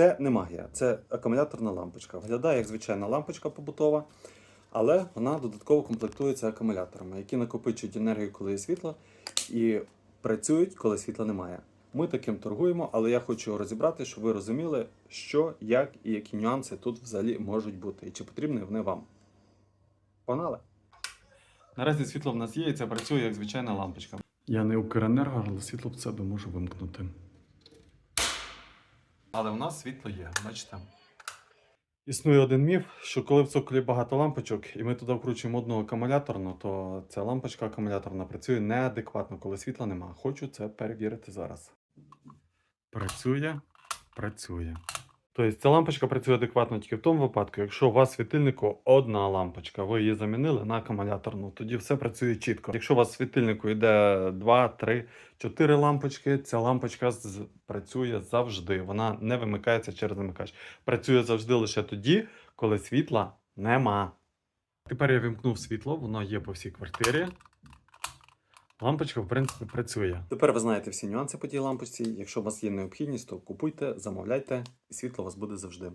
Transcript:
Це не магія, це акумуляторна лампочка. Виглядає як звичайна лампочка побутова, але вона додатково комплектується акумуляторами, які накопичують енергію, коли є світло, і працюють, коли світла немає. Ми таким торгуємо, але я хочу розібрати, щоб ви розуміли, що, як і які нюанси тут взагалі можуть бути, і чи потрібні вони вам. Погнали! Наразі світло в нас є, і це працює як звичайна лампочка. Я не Укренерго, але світло в себе можу вимкнути. Але у нас світло є, бачите. Існує один міф, що коли в цоколі багато лампочок, і ми туди вкручуємо одну акумуляторну, то ця лампочка акумуляторна працює неадекватно, коли світла нема. Хочу це перевірити зараз. Працює, працює. Тобто ця лампочка працює адекватно тільки в тому випадку, якщо у вас світильнику одна лампочка, ви її замінили на акумуляторну, тоді все працює чітко. Якщо у вас в світильнику йде 2, 3, 4 лампочки, ця лампочка працює завжди. Вона не вимикається через замикач. Працює завжди лише тоді, коли світла нема. Тепер я вимкнув світло, воно є по всій квартирі. Лампочка, в принципі, працює. Тепер ви знаєте всі нюанси по тій лампочці. Якщо у вас є необхідність, то купуйте, замовляйте, і світло у вас буде завжди.